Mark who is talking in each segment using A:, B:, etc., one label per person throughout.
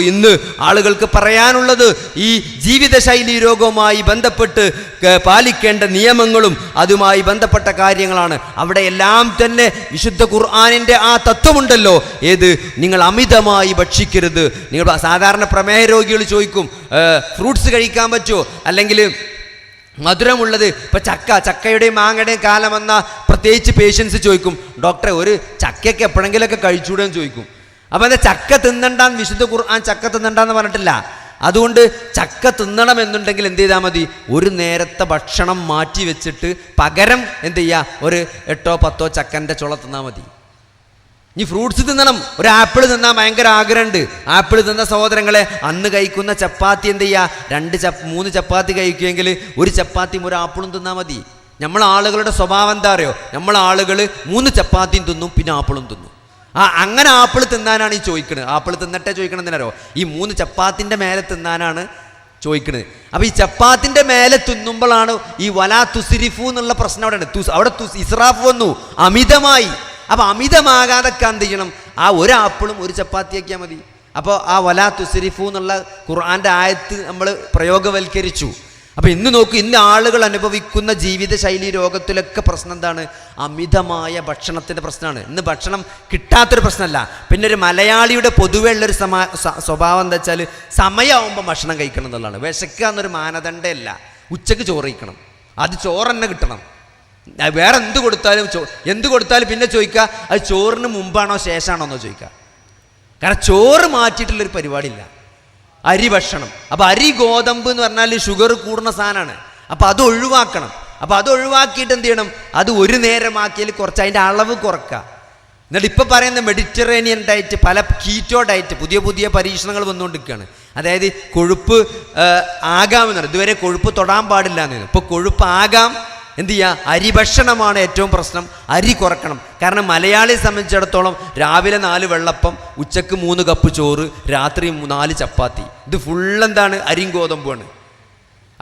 A: ഇന്ന് ആളുകൾക്ക് പറയാനുള്ളത് ഈ ജീവിതശൈലി രോഗവുമായി ബന്ധപ്പെട്ട് പാലിക്കേണ്ട നിയമങ്ങളും അതുമായി ബന്ധപ്പെട്ട കാര്യങ്ങളാണ്. അവിടെ എല്ലാം തന്നെ വിശുദ്ധ ഖുർആാനിന്റെ ആ തത്വമുണ്ടല്ലോ. ഏത്? നിങ്ങൾ അമിതമായി ഭക്ഷിക്കരുത്. നിങ്ങൾ സാധാരണ പ്രമേഹ രോഗികൾ ചോദിക്കും ഫ്രൂട്ട്സ് കഴിക്കാൻ പറ്റുമോ അല്ലെങ്കിൽ മധുരമുള്ളത് ഇപ്പൊ ചക്ക ചക്കയുടെയും മാങ്ങയുടെയും കാലം വന്ന പ്രത്യേകിച്ച് പേഷ്യൻസ് ചോദിക്കും ഡോക്ടറെ ഒരു ചക്കയൊക്കെ എപ്പോഴെങ്കിലൊക്കെ കഴിച്ചുകൂടെ ചോദിക്കും. അപ്പൊ അത് ചക്ക തിന്നണ്ടാന്ന് വിശുദ്ധ ഖുർആൻ ചക്ക തിന്നണ്ടാന്ന് പറഞ്ഞിട്ടില്ല. അതുകൊണ്ട് ചക്ക തിന്നണം എന്നുണ്ടെങ്കിൽ എന്ത് ചെയ്താൽ മതി? ഒരു നേരത്തെ ഭക്ഷണം മാറ്റി വെച്ചിട്ട് പകരം എന്ത് ചെയ്യുക ഒരു എട്ടോ പത്തോ ചക്കന്റെ ചുള തിന്നാൽ മതി. ഇനി ഫ്രൂട്ട്സ് തിന്നണം. ഒരു ആപ്പിൾ തിന്നാൻ ഭയങ്കര ആഗ്രഹമുണ്ട്. ആപ്പിൾ തിന്ന സഹോദരങ്ങളെ അന്ന് കഴിക്കുന്ന ചപ്പാത്തി എന്ത് ചെയ്യുക രണ്ട് ചപ്പ് മൂന്ന് ചപ്പാത്തി കഴിക്കുമെങ്കിൽ ഒരു ചപ്പാത്തിയും ഒരു ആപ്പിളും തിന്നാൽ മതി. നമ്മൾ ആളുകളുടെ സ്വഭാവം എന്താ അറിയോ? നമ്മൾ ആളുകൾ മൂന്ന് ചപ്പാത്തിയും തിന്നും പിന്നെ ആപ്പിളും തിന്നും. ആ അങ്ങനെ ആപ്പിൾ തിന്നാനാണ് ഈ ചോദിക്കുന്നത് ആപ്പിൾ തിന്നട്ടെ ചോദിക്കണം എന്തിനറിയോ ഈ മൂന്ന് ചപ്പാത്തിന്റെ മേലെ തിന്നാനാണ് ചോദിക്കുന്നത് അപ്പോൾ ഈ ചപ്പാത്തിന്റെ മേലെ തിന്നുമ്പോഴാണ് ഈ വലാ തുസിരിഫു എന്നുള്ള പ്രശ്നം അവിടെ ഉണ്ട്. അവിടെ തുസ് ഇസ്രാഫ് വന്നു. അമിതമായി. അപ്പോൾ അമിതമാകാതെ എന്ത് ചെയ്യണം? ആ ഒരു ആപ്പിളും ഒരു ചപ്പാത്തിയാക്കിയാൽ മതി. അപ്പോൾ ആ വലാ തുസിരിഫു എന്നുള്ള ഖുർആന്റെ ആയത്ത് നമ്മൾ പ്രയോഗവൽക്കരിച്ചു. അപ്പോൾ ഇന്ന് നോക്കൂ ഇന്ന് ആളുകൾ അനുഭവിക്കുന്ന ജീവിതശൈലി രോഗത്തിലൊക്കെ പ്രശ്നം എന്താണ്? അമിതമായ ഭക്ഷണത്തിന്റെ പ്രശ്നമാണ്. ഇന്ന് ഭക്ഷണം കിട്ടാത്തൊരു പ്രശ്നമല്ല. പിന്നെ ഒരു മലയാളിയുടെ പൊതുവെ ഉള്ളൊരു സമാ സ്വഭാവം എന്താ വെച്ചാൽ സമയമാകുമ്പോൾ ഭക്ഷണം കഴിക്കണം എന്നുള്ളതാണ്. വിശക്കുക എന്നൊരു മാനദണ്ഡമല്ല. ഉച്ചയ്ക്ക് ചോറ് കഴിക്കണം. അത് ചോറ് തന്നെ കിട്ടണം വേറെ എന്ത് കൊടുത്താലും ചോ എന്ത് കൊടുത്താലും പിന്നെ ചോദിക്കുക അത് ചോറിന് മുമ്പാണോ ശേഷമാണോ എന്നോ ചോദിക്കുക. കാരണം ചോറ് മാറ്റിയിട്ടുള്ളൊരു പരിപാടിയില്ല. അരി ഭക്ഷണം. അപ്പോൾ അരി ഗോതമ്പ് എന്ന് പറഞ്ഞാൽ ഷുഗർ കൂടുന്ന സാധനമാണ് അപ്പോൾ അത് ഒഴിവാക്കണം. അപ്പോൾ അത് ഒഴിവാക്കിയിട്ട് എന്ത് ചെയ്യണം? അത് ഒരു നേരമാക്കിയാൽ കുറച്ച് അതിന്റെ അളവ് കുറക്കുക എന്നിട്ട് ഇപ്പൊ പറയുന്ന മെഡിറ്ററേനിയൻ ഡയറ്റ് പല കീറ്റോ ഡയറ്റ് പുതിയ പുതിയ പരീക്ഷണങ്ങൾ വന്നുകൊണ്ടിരിക്കുകയാണ്. അതായത് കൊഴുപ്പ് ആകാമെന്നാണ് ഇതുവരെ കൊഴുപ്പ് തൊടാൻ പാടില്ല എന്ന് ഇപ്പോൾ കൊഴുപ്പ് ആകാം എന്ത് ചെയ്യുക അരി ഭക്ഷണമാണ് ഏറ്റവും പ്രശ്നം. അരി കുറക്കണം. കാരണം മലയാളിയെ സംബന്ധിച്ചിടത്തോളം രാവിലെ നാല് വെള്ളപ്പം ഉച്ചയ്ക്ക് മൂന്ന് കപ്പ് ചോറ് രാത്രി നാല് ചപ്പാത്തി. ഇത് ഫുൾ എന്താണ് അരിയും ഗോതമ്പുമാണ്.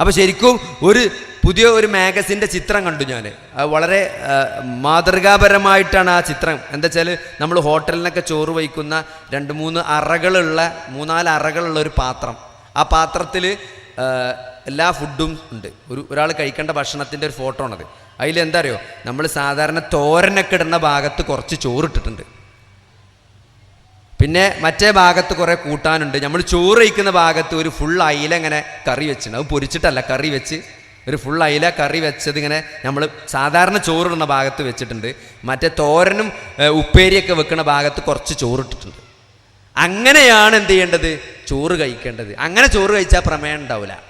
A: അപ്പോൾ ശരിക്കും ഒരു പുതിയ ഒരു മാഗസിന്റെ ചിത്രം കണ്ടു ഞാൻ വളരെ മാതൃകാപരമായിട്ടാണ് ആ ചിത്രം. എന്താ വെച്ചാൽ നമ്മൾ ഹോട്ടലിനൊക്കെ ചോറ് വയ്ക്കുന്ന രണ്ട് മൂന്ന് അറകളുള്ള മൂന്നാൽ അറകളുള്ള ഒരു പാത്രം. ആ പാത്രത്തിൽ എല്ലാ ഫുഡും ഉണ്ട്. ഒരു ഒരാൾ കഴിക്കേണ്ട ഭക്ഷണത്തിന്റെ ഒരു ഫോട്ടോ ആണത്. അതിൽ എന്താ അറിയോ നമ്മൾ സാധാരണ തോരനൊക്കെ ഇടുന്ന ഭാഗത്ത് കുറച്ച് ചോറിട്ടിട്ടുണ്ട്. പിന്നെ മറ്റേ ഭാഗത്ത് കുറേ കൂട്ടാനുണ്ട്. നമ്മൾ ചോറ് കഴിക്കുന്ന ഭാഗത്ത് ഒരു ഫുൾ അയില ഇങ്ങനെ കറി വെച്ചിട്ടുണ്ട്. അത് പൊരിച്ചിട്ടല്ല കറി വെച്ച്. ഒരു ഫുൾ അയില കറി വെച്ചത് ഇങ്ങനെ നമ്മൾ സാധാരണ ചോറിടുന്ന ഭാഗത്ത് വെച്ചിട്ടുണ്ട്. മറ്റേ തോരനും ഉപ്പേരിയൊക്കെ വെക്കുന്ന ഭാഗത്ത് കുറച്ച് ചോറിട്ടിട്ടുണ്ട്. അങ്ങനെയാണ് എന്ത് ചെയ്യേണ്ടത്? ചോറ് കഴിക്കേണ്ടത്. അങ്ങനെ ചോറ് കഴിച്ചാൽ പ്രമേയം ഉണ്ടാവില്ല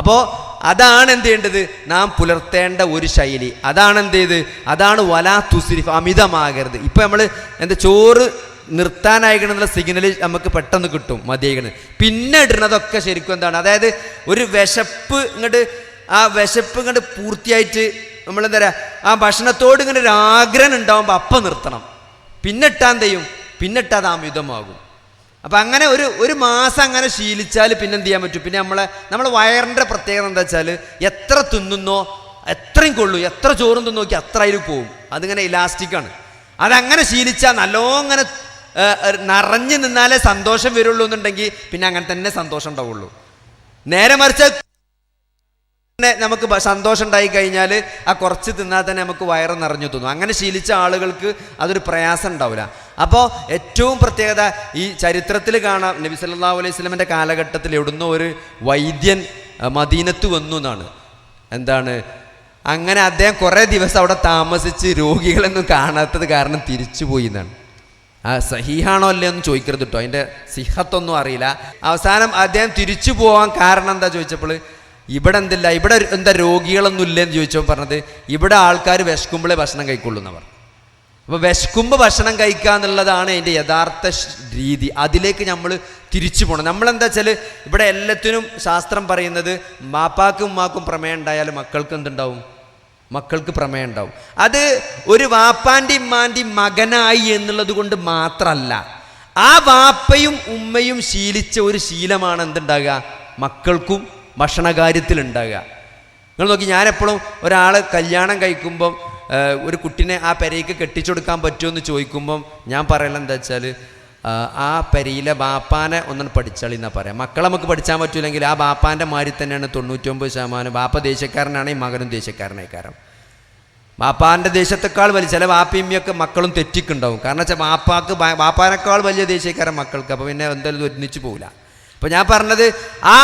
A: അപ്പോൾ അതാണ് എന്ത് ചെയ്യേണ്ടത്? നാം പുലർത്തേണ്ട ഒരു ശൈലി. അതാണ് എന്ത് ചെയ്ത്? അതാണ് വലാ തുസിരിഫ് അമിതമാകരുത്. ഇപ്പം നമ്മൾ എന്താ ചോറ് നിർത്താനായിക്കണമെന്നുള്ള സിഗ്നൽ നമുക്ക് പെട്ടെന്ന് കിട്ടും മതിയായിക്കണ്. പിന്നെ ഇടുന്നതൊക്കെ ശരിക്കും എന്താണ്? അതായത് ഒരു വിശപ്പ് ഇങ്ങോട്ട് ആ വിശപ്പ് ഇങ്ങോട്ട് പൂർത്തിയായിട്ട് നമ്മളെന്താ പറയുക ആ ഭക്ഷണത്തോട് ഇങ്ങനെ ഒരു ആഗ്രഹം ഉണ്ടാകുമ്പോൾ അപ്പം നിർത്തണം. പിന്നെ ഇട്ടാൻ തെയ്യും ചെയ്യും? പിന്നെ അത് അമിതമാകും. അപ്പം അങ്ങനെ ഒരു ഒരു മാസം അങ്ങനെ ശീലിച്ചാൽ പിന്നെ എന്ത് ചെയ്യാൻ പറ്റും? പിന്നെ നമ്മളെ നമ്മളെ വയറിന്റെ പ്രത്യേകത എന്താ വെച്ചാൽ എത്ര തിന്നുന്നോ എത്രയും കൊള്ളു എത്ര ചോറും തിന്നു നോക്കി അത്ര അതിൽ പോവും. അതിങ്ങനെ ഇലാസ്റ്റിക്കാണ് അതങ്ങനെ ശീലിച്ചാൽ നല്ലോ അങ്ങനെ നിറഞ്ഞു നിന്നാലേ സന്തോഷം വരുള്ളൂ എന്നുണ്ടെങ്കിൽ പിന്നെ അങ്ങനെ തന്നെ സന്തോഷം ഉണ്ടാവുള്ളൂ. നേരെ മറിച്ച് നമുക്ക് സന്തോഷം ഉണ്ടായി കഴിഞ്ഞാൽ ആ കുറച്ച് തിന്നാൽ തന്നെ നമുക്ക് വയറ് നിറഞ്ഞു തോന്നും. അങ്ങനെ ശീലിച്ച ആളുകൾക്ക് അതൊരു പ്രയാസം ഉണ്ടാവില്ല. അപ്പോൾ ഏറ്റവും പ്രത്യേകത ഈ ചരിത്രത്തിൽ കാണാം. നബി സല്ലല്ലാഹു അലൈഹി സ്വലമിന്റെ കാലഘട്ടത്തിൽ എവിടുന്നോ ഒരു വൈദ്യൻ മദീനത്ത് വന്നു എന്നാണ്. എന്താണ്? അങ്ങനെ അദ്ദേഹം കുറേ ദിവസം അവിടെ താമസിച്ച് രോഗികളൊന്നും കാണാത്തത് കാരണം തിരിച്ചു പോയി എന്നാണ്. ആ സഹിഹാണോ അല്ലേ എന്ന് ചോദിക്കരുത് കേട്ടോ അതിന്റെ സിഹത്തൊന്നും അറിയില്ല. അവസാനം അദ്ദേഹം തിരിച്ചു പോകാൻ കാരണം എന്താ ചോദിച്ചപ്പോൾ ഇവിടെ എന്തില്ല ഇവിടെ എന്താ രോഗികളൊന്നും ഇല്ലെന്ന് ചോദിച്ചപ്പോൾ പറഞ്ഞത് ഇവിടെ ആൾക്കാർ വിശക്കുമ്പോഴേ ഭക്ഷണം കഴിക്കുള്ളൂ എന്നവർ അപ്പോൾ വിശക്കുമ്പോൾ ഭക്ഷണം കഴിക്കുക എന്നുള്ളതാണ് അതിന്റെ യഥാർത്ഥ രീതി. അതിലേക്ക് നമ്മൾ തിരിച്ചു പോകണം നമ്മളെന്താ വെച്ചാൽ ഇവിടെ എല്ലാത്തിനും ശാസ്ത്രം പറയുന്നത് മാപ്പാക്കും ഉമ്മാക്കും പ്രമേയം ഉണ്ടായാൽ മക്കൾക്ക് എന്തുണ്ടാവും? മക്കൾക്ക് പ്രമേയം ഉണ്ടാവും. അത് ഒരു വാപ്പാന്റെ ഉമ്മാന്റെയും മകനായി എന്നുള്ളത് കൊണ്ട് മാത്രമല്ല ആ വാപ്പയും ഉമ്മയും ശീലിച്ച ഒരു ശീലമാണ് എന്തുണ്ടാകുക? മക്കൾക്കും ഭക്ഷണകാര്യത്തിൽ ഉണ്ടാകുക നിങ്ങൾ നോക്കി ഞാനെപ്പോഴും ഒരാൾ കല്യാണം കഴിക്കുമ്പം ഒരു കുട്ടിനെ ആ പെരയ്ക്ക് കെട്ടിച്ചു കൊടുക്കാൻ പറ്റുമോ എന്ന് ചോദിക്കുമ്പം ഞാൻ പറയല എന്താ വെച്ചാൽ ആ, പെരയിലെ ബാപ്പാനെ ഒന്നും പഠിച്ചാളി എന്നാ പറയാം. മക്കളെ നമുക്ക് പഠിച്ചാൻ പറ്റൂലെങ്കിൽ ആ ബാപ്പാന്റെ മാതിരി തന്നെയാണ് തൊണ്ണൂറ്റൊമ്പത് ശതമാനം ബാപ്പ ദേശക്കാരനാണെങ്കിൽ മകനും ദേശക്കാരനേക്കാരം ബാപ്പാന്റെ ദേശത്തെക്കാൾ വലിയ ചില വാപ്പിയമ്മയൊക്കെ മക്കളും തെറ്റിക്കുണ്ടാവും. കാരണം വെച്ചാൽ ബാപ്പാക്ക് ബാപ്പാനേക്കാൾ വലിയ ദേശീയക്കാരൻ മക്കൾക്ക്. അപ്പോൾ പിന്നെ എന്തായാലും ഒരുമിച്ച് പോകില്ല അപ്പോൾ ഞാൻ പറഞ്ഞത് ആ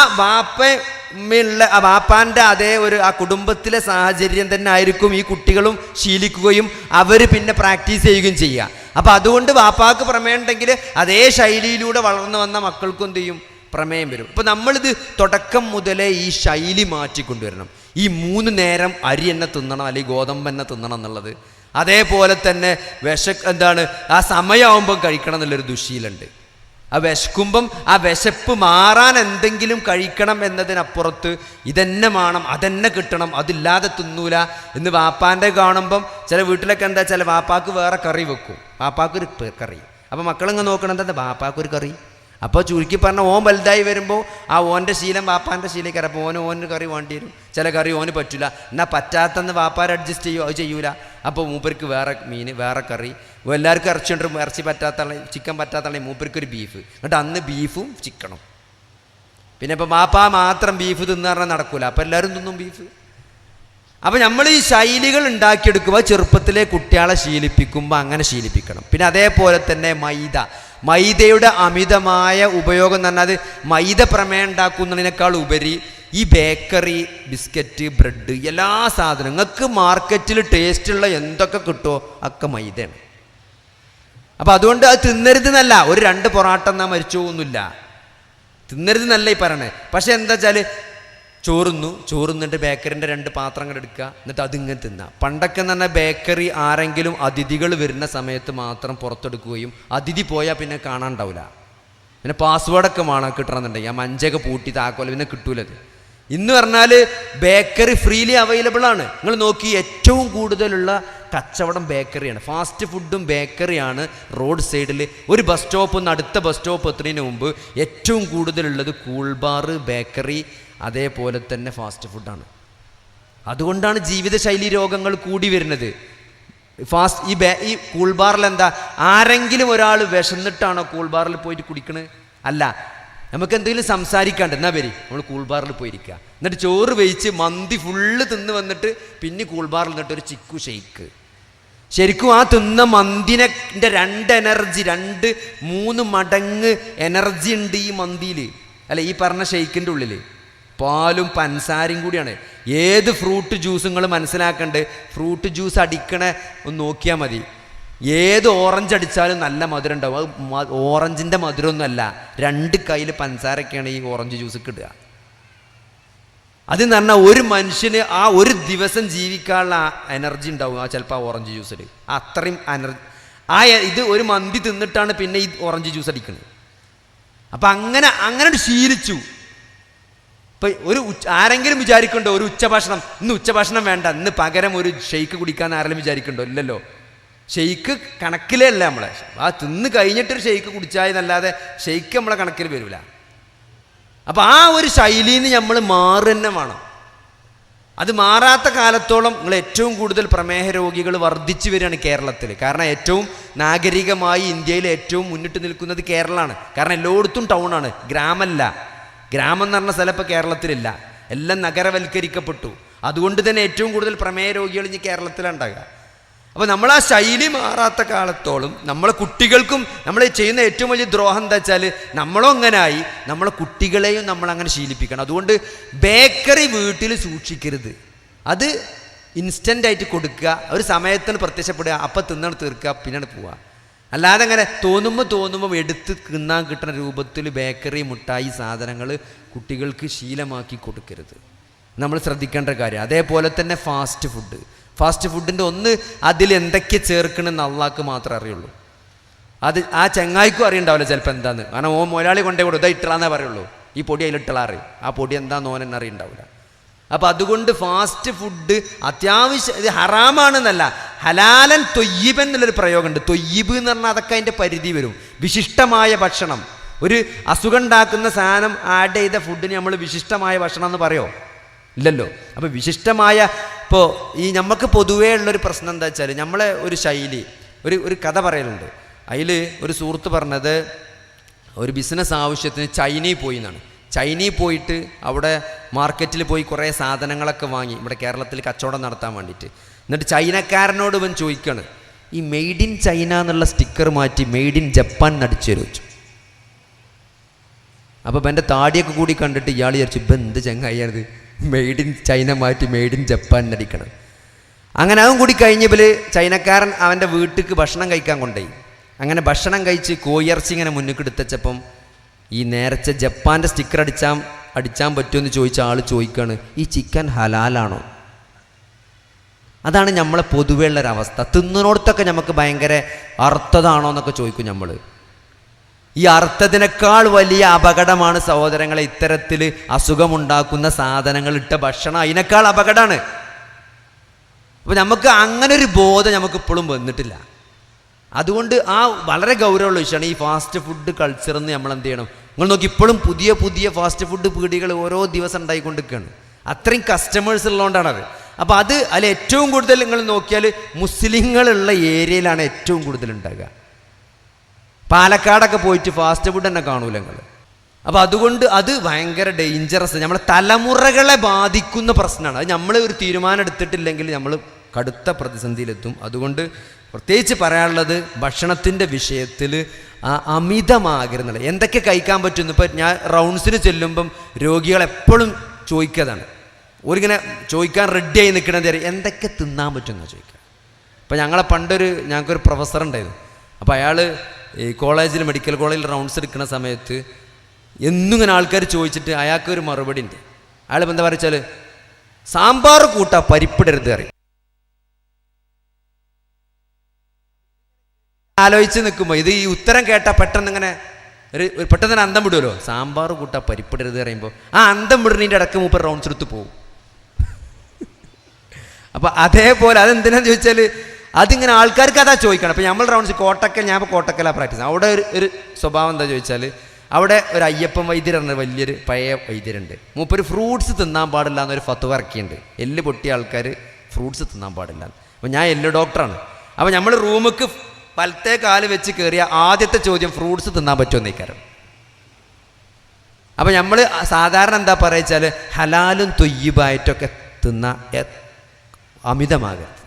A: ബാപ്പയുള്ള ആ വാപ്പാന്റെ അതേ ഒരു ആ കുടുംബത്തിലെ സാഹചര്യം തന്നെ ആയിരിക്കും ഈ കുട്ടികളും ശീലിക്കുകയും അവർ പിന്നെ പ്രാക്ടീസ് ചെയ്യുകയും ചെയ്യുക. അപ്പോൾ അതുകൊണ്ട് വാപ്പാക്ക് പ്രമേയം ഉണ്ടെങ്കിൽ അതേ ശൈലിയിലൂടെ വളർന്നു വന്ന മക്കൾക്കും എന്ത് ചെയ്യും? പ്രമേയം വരും. അപ്പോൾ നമ്മളിത് തുടക്കം മുതലേ ഈ ശൈലി മാറ്റിക്കൊണ്ടുവരണം. ഈ മൂന്ന് നേരം അരി എന്നെ തിന്നണം അല്ലെങ്കിൽ ഗോതമ്പ് എന്നെ തിന്നണം എന്നുള്ളത്. അതേപോലെ തന്നെ വിശ എന്താണ്? ആ സമയമാകുമ്പം കഴിക്കണം എന്നുള്ളൊരു ദുശീലുണ്ട്. ആ വിശക്കുമ്പം ആ വിശപ്പ് മാറാൻ എന്തെങ്കിലും കഴിക്കണം എന്നതിനപ്പുറത്ത് ഇതന്നെ വേണം അതെന്നെ കിട്ടണം അതില്ലാതെ തിന്നൂല എന്ന് വാപ്പാന്റെ കാണുമ്പം ചില വീട്ടിലൊക്കെ എന്താ ചില വാപ്പാക്ക് വേറെ കറി വെക്കും. വാപ്പാക്കൊരു കറി. അപ്പം മക്കളിങ്ങനെ നോക്കണം എന്താ? വാപ്പാക്കൊരു കറി. അപ്പോൾ ചുരുക്കി പറഞ്ഞ ഓൻ വലുതായി വരുമ്പോൾ ആ ഓന്റെ ശീലം വാപ്പാന്റെ ശീലം അപ്പോൾ ഓന് ഓന് കറി വേണ്ടി വരും. ചില കറി ഓന് പറ്റില്ല എന്നാൽ പറ്റാത്തെന്ന് വാപ്പാർ അഡ്ജസ്റ്റ് ചെയ്യുമോ അത് ചെയ്യൂല. അപ്പോൾ മൂപ്പർക്ക് വേറെ മീൻ വേറെ കറി. എല്ലാവർക്കും ഇറച്ചി ഉണ്ട്. ഇറച്ചി പറ്റാത്ത ചിക്കൻ പറ്റാത്ത മൂപ്പർക്ക് ഒരു ബീഫ് എന്നിട്ട് അന്ന് ബീഫും ചിക്കനും പിന്നെ ഇപ്പോൾ വാപ്പ മാത്രം ബീഫ് തിന്നു പറഞ്ഞാൽ നടക്കൂല. അപ്പോൾ എല്ലാവരും തിന്നും ബീഫ് അപ്പോൾ നമ്മൾ ഈ ശൈലികൾ ഉണ്ടാക്കിയെടുക്കുമ്പോൾ ചെറുപ്പത്തിലെ കുട്ടികളെ ശീലിപ്പിക്കുമ്പോൾ അങ്ങനെ ശീലിപ്പിക്കണം. പിന്നെ അതേപോലെ തന്നെ മൈദ. മൈദയുടെ അമിതമായ ഉപയോഗം എന്ന് പറഞ്ഞാൽ അത് മൈദ പ്രമേയം ഉണ്ടാക്കുന്നതിനേക്കാൾ ഉപരി ഈ ബേക്കറി ബിസ്ക്കറ്റ് ബ്രെഡ് എല്ലാ സാധനങ്ങൾക്ക് നിങ്ങൾക്ക് മാർക്കറ്റിൽ ടേസ്റ്റുള്ള എന്തൊക്കെ കിട്ടുമോ ഒക്കെ മൈദയാണ്. അപ്പോൾ അതുകൊണ്ട് അത് തിന്നരുത് എന്നല്ല ഒരു രണ്ട് പൊറാട്ട എന്നാൽ മരിച്ചു പോകുന്നില്ല തിന്നരുത് എന്നല്ല ഈ പറയണേ. പക്ഷെ എന്താ വെച്ചാൽ ചോറുന്നു ചോറുന്നിട്ട് ബേക്കറിന്റെ രണ്ട് പാത്രങ്ങൾ എടുക്കുക. എന്നിട്ട് അതിങ്ങനെ തിന്നുക പണ്ടൊക്കെ പറഞ്ഞാൽ ബേക്കറി ആരെങ്കിലും അതിഥികൾ വരുന്ന സമയത്ത് മാത്രം പുറത്തെടുക്കുകയും അതിഥി പോയാൽ പിന്നെ കാണാണ്ടാവില്ല പിന്നെ പാസ്വേഡൊക്കെ വേണം കിട്ടണമെന്നുണ്ടെങ്കിൽ. ആ മഞ്ചൊക്കെ പൂട്ടി താക്കോല പിന്നെ കിട്ടൂലത്. ഇന്ന് പറഞ്ഞാൽ ബേക്കറി ഫ്രീലി അവൈലബിൾ ആണ്. നിങ്ങൾ നോക്കി ഏറ്റവും കൂടുതലുള്ള കച്ചവടം ബേക്കറിയാണ്. ഫാസ്റ്റ് ഫുഡും ബേക്കറിയാണ് റോഡ് സൈഡിൽ. ഒരു ബസ് സ്റ്റോപ്പ് നിന്ന് അടുത്ത ബസ് സ്റ്റോപ്പ് എത്തുന്നതിന് മുമ്പ് ഏറ്റവും കൂടുതലുള്ളത് കൂൾബാർ ബേക്കറി അതേപോലെ തന്നെ ഫാസ്റ്റ് ഫുഡാണ് അതുകൊണ്ടാണ് ജീവിതശൈലി രോഗങ്ങൾ കൂടി വരുന്നത്. ഫാസ്റ്റ് ഈ ബേ ഈ കൂൾബാറിൽ എന്താ ആരെങ്കിലും ഒരാൾ വിശന്നിട്ടാണോ കൂൾബാറിൽ പോയിട്ട് കുടിക്കണത് അല്ല. നമുക്ക് എന്തെങ്കിലും സംസാരിക്കാണ്ട് എന്നാ വരി നമ്മൾ കൂൾബാറിൽ പോയിരിക്കുക എന്നിട്ട് ചോറ് വെയിച്ച് മന്തി ഫുള്ള് തിന്ന് വന്നിട്ട് പിന്നെ കൂൾബാറിൽ നിന്നിട്ട് ഒരു ചിക്കു ഷെയ്ക്ക് ശരിക്കും ആ തിന്ന മന്തിനെ രണ്ട് എനർജി രണ്ട് മൂന്ന് മടങ്ങ് എനർജി ഉണ്ട് ഈ മന്തിയിൽ അല്ല ഈ പറഞ്ഞ ഷെയ്ക്കിന്റെ ഉള്ളിൽ പാലും പൻസാരയും കൂടിയാണ്. ഏത് ഫ്രൂട്ട് ജ്യൂസ് നിങ്ങൾ മനസ്സിലാക്കണ്ട്? ഫ്രൂട്ട് ജ്യൂസ് അടിക്കണ ഒന്ന് നോക്കിയാൽ മതി. ഏത് ഓറഞ്ച് അടിച്ചാലും നല്ല മധുരം ഉണ്ടാവും. അത് ഓറഞ്ചിന്റെ മധുരമൊന്നുമല്ല. രണ്ട് കയ്യിൽ പഞ്ചസാരൊക്കെയാണ് ഈ ഓറഞ്ച് ജ്യൂസ് കിട്ടുക അതെന്ന് പറഞ്ഞാൽ ഒരു മനുഷ്യന് ആ ഒരു ദിവസം ജീവിക്കാനുള്ള എനർജി ഉണ്ടാവും ആ ചിലപ്പോൾ ആ ഓറഞ്ച് ജ്യൂസിൽ അത്രയും എനർജി ആ ഇത് ഒരു മന്തി തിന്നിട്ടാണ് പിന്നെ ഈ ഓറഞ്ച് ജ്യൂസ് അടിക്കുന്നത് അപ്പം അങ്ങനെ അങ്ങനെ ശീലിച്ചു. ഇപ്പം ഒരു ആരെങ്കിലും വിചാരിക്കണ്ടോ ഒരു ഉച്ചഭക്ഷണം? ഇന്ന് ഉച്ചഭക്ഷണം വേണ്ട ഇന്ന് പകരം ഒരു ഷെയ്ക്ക് കുടിക്കാൻ ആരെങ്കിലും വിചാരിക്കണ്ടോ ഇല്ലല്ലോ. ഷെയ്ക്ക് കണക്കിലേ അല്ല നമ്മളെ. ആ തിന്ന് കഴിഞ്ഞിട്ടൊരു ഷെയ്ക്ക് കുടിച്ചായെന്നല്ലാതെ ഷെയ്ക്ക് നമ്മളെ കണക്കിൽ വരില്ല അപ്പം ആ ഒരു ശൈലിയിൽ നിന്ന് നമ്മൾ മാറുക തന്നെ വേണം. അത് മാറാത്ത കാലത്തോളം നിങ്ങൾ ഏറ്റവും കൂടുതൽ പ്രമേഹ രോഗികൾ വർദ്ധിച്ചു വരികയാണ് കേരളത്തിൽ. കാരണം ഏറ്റവും നാഗരികമായി ഇന്ത്യയിൽ ഏറ്റവും മുന്നിട്ട് നിൽക്കുന്നത് കേരളമാണ്. കാരണം എല്ലായിടത്തും ടൗണാണ് ഗ്രാമമല്ല ഗ്രാമം എന്ന് പറഞ്ഞ സ്ഥലം ഇപ്പോൾ കേരളത്തിലില്ല. എല്ലാം നഗരവൽക്കരിക്കപ്പെട്ടു. അതുകൊണ്ട് തന്നെ ഏറ്റവും കൂടുതൽ പ്രമേയ രോഗികൾ ഇനി കേരളത്തിലുണ്ടാകുക അപ്പോൾ നമ്മൾ ആ ശൈലി മാറാത്ത കാലത്തോളം നമ്മളെ കുട്ടികൾക്കും നമ്മൾ ചെയ്യുന്ന ഏറ്റവും വലിയ ദ്രോഹം എന്താ വെച്ചാൽ നമ്മളും അങ്ങനായി നമ്മളെ കുട്ടികളെയും നമ്മൾ അങ്ങനെ ശീലിപ്പിക്കണം. അതുകൊണ്ട് ബേക്കറി വീട്ടിൽ സൂക്ഷിക്കരുത്. അത് ഇൻസ്റ്റന്റായിട്ട് കൊടുക്കുക. ഒരു സമയത്തിന് പ്രത്യക്ഷപ്പെടുക. അപ്പം തിന്നാണ് തീർക്കുക. പിന്നീട് പോവുക. അല്ലാതെ അങ്ങനെ തോന്നുമ്പോൾ തോന്നുമ്പോൾ എടുത്ത് തിന്നാൻ കിട്ടുന്ന രൂപത്തിൽ ബേക്കറി മുട്ടായി സാധനങ്ങൾ കുട്ടികൾക്ക് ശീലമാക്കി കൊടുക്കരുത്. നമ്മൾ ശ്രദ്ധിക്കേണ്ട കാര്യം അതേപോലെ തന്നെ ഫാസ്റ്റ് ഫുഡ്. ഫാസ്റ്റ് ഫുഡിന്റെ ഒന്ന് അതിൽ എന്തൊക്കെ ചേർക്കണമെന്ന് അള്ളാക്ക് മാത്രമേ അറിയുള്ളൂ. അത് ആ ചെങ്ങായിക്കും അറിയണ്ടാവില്ല ചിലപ്പോൾ എന്താന്ന്. കാരണം ഓ മുതലാളി കൊണ്ടേ കൊടുത്താൽ ഇട്ടളാന്നേ പറയുള്ളൂ. ഈ പൊടി അതിലിട്ടളാറി ആ പൊടി എന്താന്ന് ഓനെന്നെ അറിയണ്ടാവില്ല അപ്പം അതുകൊണ്ട് ഫാസ്റ്റ് ഫുഡ് അത്യാവശ്യം ഇത് ഹറാമാണെന്നല്ല. ഹലാലൻ തൊയ്യബൻ എന്നുള്ളൊരു പ്രയോഗമുണ്ട്. തൊയ്യബ് എന്ന് പറഞ്ഞാൽ അതൊക്കെ അതിന്റെ പരിധി വരും. വിശിഷ്ടമായ ഭക്ഷണം. ഒരു അസുഖം ഉണ്ടാക്കുന്ന സാധനം ആഡ് ചെയ്ത ഫുഡിന് നമ്മൾ വിശിഷ്ടമായ ഭക്ഷണം എന്ന് പറയോ? ഇല്ലല്ലോ. അപ്പോൾ വിശിഷ്ടമായ ഇപ്പോൾ ഈ നമുക്ക് പൊതുവേ ഉള്ളൊരു പ്രശ്നം എന്താ വെച്ചാൽ നമ്മളെ ഒരു ശൈലി ഒരു ഒരു കഥ പറയലുണ്ട്. അതിൽ ഒരു സുഹൃത്ത് പറഞ്ഞത് ഒരു ബിസിനസ് ആവശ്യത്തിന് ചൈനയിൽ പോയി എന്നാണ്. ചൈനയിൽ പോയിട്ട് അവിടെ മാർക്കറ്റിൽ പോയി കുറേ സാധനങ്ങളൊക്കെ വാങ്ങി. ഇവിടെ കേരളത്തിൽ കച്ചവടം നടത്താൻ വേണ്ടിയിട്ട്. എന്നിട്ട് ചൈനക്കാരനോട് ഇവൻ ചോദിക്കുകയാണ് ഈ മെയ്ഡ് ഇൻ ചൈന എന്നുള്ള സ്റ്റിക്കർ മാറ്റി മെയ്ഡ് ഇൻ ജപ്പാൻ നടിച്ചു ചോദിച്ചു. അപ്പോൾ എന്റെ താടിയൊക്കെ കൂടി കണ്ടിട്ട് ഇയാൾ വിചാരിച്ചു ഇപ്പം എന്ത് ചങ്ങായത് മെയ്ഡ് ഇൻ ചൈന മാറ്റി മെയ്ഡ് ഇൻ ജപ്പാൻ നടിക്കണം. അങ്ങനെ അതും കൂടി കഴിഞ്ഞപ്പോൾ ചൈനക്കാരൻ അവന്റെ വീട്ടിലേക്ക് ഭക്ഷണം കഴിക്കാൻ കൊണ്ടുപോയി. അങ്ങനെ ഭക്ഷണം കഴിച്ച് കോയിറച്ചി ഇങ്ങനെ മുന്നിൽ എടുത്തച്ചപ്പം ഈ നേരച്ച ജപ്പാന്റെ സ്റ്റിക്കർ അടിച്ചാൽ അടിച്ചാൻ പറ്റുമെന്ന് ചോദിച്ച ആൾ ചോദിക്കുകയാണ് ഈ ചിക്കൻ ഹലാലാണോ? അതാണ് നമ്മളെ പൊതുവേ ഉള്ളൊരവസ്ഥ തിന്നിനോടത്തൊക്കെ നമുക്ക് ഭയങ്കര അർത്ഥതാണോ എന്നൊക്കെ ചോദിക്കും നമ്മൾ ഈ അർത്ഥത്തിനേക്കാൾ വലിയ അപകടമാണ് സഹോദരങ്ങളെ ഇത്തരത്തിൽ അസുഖമുണ്ടാക്കുന്ന സാധനങ്ങൾ ഇട്ട ഭക്ഷണം. അതിനേക്കാൾ അപകടമാണ് അപ്പോൾ നമുക്ക് അങ്ങനെ ഒരു ബോധം നമുക്ക് ഇപ്പോഴും വന്നിട്ടില്ല. അതുകൊണ്ട് ആ വളരെ ഗൗരവമുള്ള വിഷയമാണ് ഈ ഫാസ്റ്റ് ഫുഡ് കൾച്ചർ എന്ന് നമ്മൾ എന്ത് ചെയ്യണം? നിങ്ങൾ നോക്കി ഇപ്പോഴും പുതിയ പുതിയ ഫാസ്റ്റ് ഫുഡ് പീടികൾ ഓരോ ദിവസം ഉണ്ടായിക്കൊണ്ടിരിക്കുകയാണ്. അത്രയും കസ്റ്റമേഴ്സ് ഉള്ളതുകൊണ്ടാണത് അപ്പോൾ അത് അതിൽ ഏറ്റവും കൂടുതൽ നിങ്ങൾ നോക്കിയാൽ മുസ്ലിങ്ങളുള്ള ഏരിയയിലാണ് ഏറ്റവും കൂടുതൽ ഉണ്ടാകുക പാലക്കാടൊക്കെ പോയിട്ട് ഫാസ്റ്റ് ഫുഡ് തന്നെ കാണൂല നിങ്ങൾ. അപ്പോൾ അതുകൊണ്ട് അത് ഭയങ്കര ഡേഞ്ചറസ് നമ്മളെ തലമുറകളെ ബാധിക്കുന്ന പ്രശ്നമാണ്. അത് നമ്മൾ ഒരു തീരുമാനം എടുത്തിട്ടില്ലെങ്കിൽ നമ്മൾ കടുത്ത പ്രതിസന്ധിയിലെത്തും. അതുകൊണ്ട് പ്രത്യേകിച്ച് പറയാനുള്ളത് ഭക്ഷണത്തിന്റെ വിഷയത്തിൽ അമിതമാകരുന്നില്ല? എന്തൊക്കെ കഴിക്കാൻ പറ്റുന്നു? ഇപ്പം ഞാൻ റൗണ്ട്സിന് ചെല്ലുമ്പം രോഗികൾ എപ്പോഴും ചോദിക്കതാണ്. ഒരിങ്ങനെ ചോദിക്കാൻ റെഡിയായി നിൽക്കണത് എന്തൊക്കെ തിന്നാൻ പറ്റുമെന്നാണ് ചോദിക്കുക. അപ്പോൾ ഞങ്ങളെ പണ്ടൊരു ഞങ്ങൾക്കൊരു പ്രൊഫസർ ഉണ്ടായിരുന്നു. അപ്പോൾ അയാൾ ഈ കോളേജിൽ മെഡിക്കൽ കോളേജിൽ റൗണ്ട്സ് എടുക്കുന്ന സമയത്ത് എന്നും ഇങ്ങനെ ആൾക്കാർ ചോദിച്ചിട്ട് അയാൾക്കൊരു മറുപടി ഉണ്ട്. അയാൾ എന്താ പറയുക സാമ്പാർ കൂട്ടാ പരിപ്പിടരുത് അറിയും ആലോചിച്ച് നിൽക്കുമ്പോൾ ഇത് ഈ ഉത്തരം കേട്ടാൽ പെട്ടെന്ന് ഇങ്ങനെ ഒരു പെട്ടെന്ന് തന്നെ അന്തം വിടുമല്ലോ സാമ്പാർ കൂട്ടാ പരിപ്പിടരുത് പറയുമ്പോൾ ആ അന്തം വിടുന്നതിന്റെ ഇടയ്ക്ക് മൂപ്പർ റൗണ്ട്സ് എടുത്ത് പോകും അപ്പോൾ അതേപോലെ അതെന്തിനാന്ന് ചോദിച്ചാൽ അതിങ്ങനെ ആൾക്കാർക്ക് അതാ ചോദിക്കണം. അപ്പോൾ നമ്മൾ റൗണ്ട്സ് കോട്ടക്കൽ ഞാൻ ഇപ്പോൾ കോട്ടക്കലാണ് പ്രാക്ടീസ് അവിടെ ഒരു ഒരു സ്വഭാവം എന്താ ചോദിച്ചാൽ അവിടെ ഒരു അയ്യപ്പൻ വൈദ്യരുണ്ട് വലിയൊരു പഴയ വൈദ്യരുണ്ട്. മൂപ്പര് ഫ്രൂട്ട്സ് തിന്നാൻ പാടില്ല എന്നൊരു ഫത്വ ഇറക്കിയുണ്ട് എല്ല് പൊട്ടിയ ആൾക്കാർ ഫ്രൂട്ട്സ് തിന്നാൻ പാടില്ല അപ്പോൾ ഞാൻ എല്ല് ഡോക്ടറാണ് അപ്പോൾ നമ്മൾ റൂമിക്ക് വലത്തെ കാൽ വെച്ച് കയറിയ ആദ്യത്തെ ചോദ്യം ഫ്രൂട്ട്സ് തിന്നാൻ പറ്റുമോ നീക്കാരം അപ്പം നമ്മൾ സാധാരണ എന്താ പറയുക ഹലാലും തൊയ്യബായിട്ടൊക്കെ തിന്ന അമിതമാകരുത്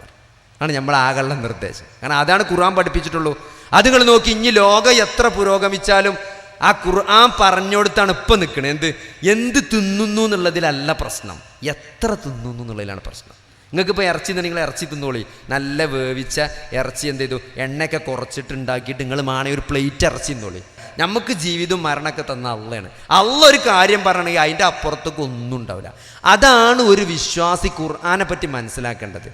A: ആണ് നമ്മൾ ആകളുടെ നിർദ്ദേശം. കാരണം അതാണ് ഖുർആൻ പഠിപ്പിച്ചിട്ടുള്ളൂ. അത് നിങ്ങൾ നോക്കി ഇനി ലോകം എത്ര പുരോഗമിച്ചാലും ആ ഖുർആൻ പറഞ്ഞോടുത്താണ് ഇപ്പം നിൽക്കുന്നത് എന്ത്? എന്ത് തിന്നുന്നു എന്നുള്ളതിലല്ല പ്രശ്നം. എത്ര തിന്നുന്നു എന്നുള്ളതിലാണ് പ്രശ്നം. നിങ്ങൾക്ക് ഇപ്പോൾ ഇറച്ചി നിങ്ങൾ ഇറച്ചി തിന്നോളി. നല്ല വേവിച്ച ഇറച്ചി എന്ത് ചെയ്തു? എണ്ണയൊക്കെ കുറച്ചിട്ടുണ്ടാക്കിയിട്ട് നിങ്ങൾ മാണെ ഒരു പ്ലേറ്റ് ഇറച്ചി തിന്നോളി. നമുക്ക് ജീവിതവും മരണമൊക്കെ തന്ന അള്ളയാണ്. അള്ള ഒരു കാര്യം പറയണമെങ്കിൽ അതിന്റെ അപ്പുറത്തേക്ക് ഒന്നും ഉണ്ടാവില്ല. അതാണ് ഒരു വിശ്വാസി ഖുർആാനെ പറ്റി മനസ്സിലാക്കേണ്ടത്.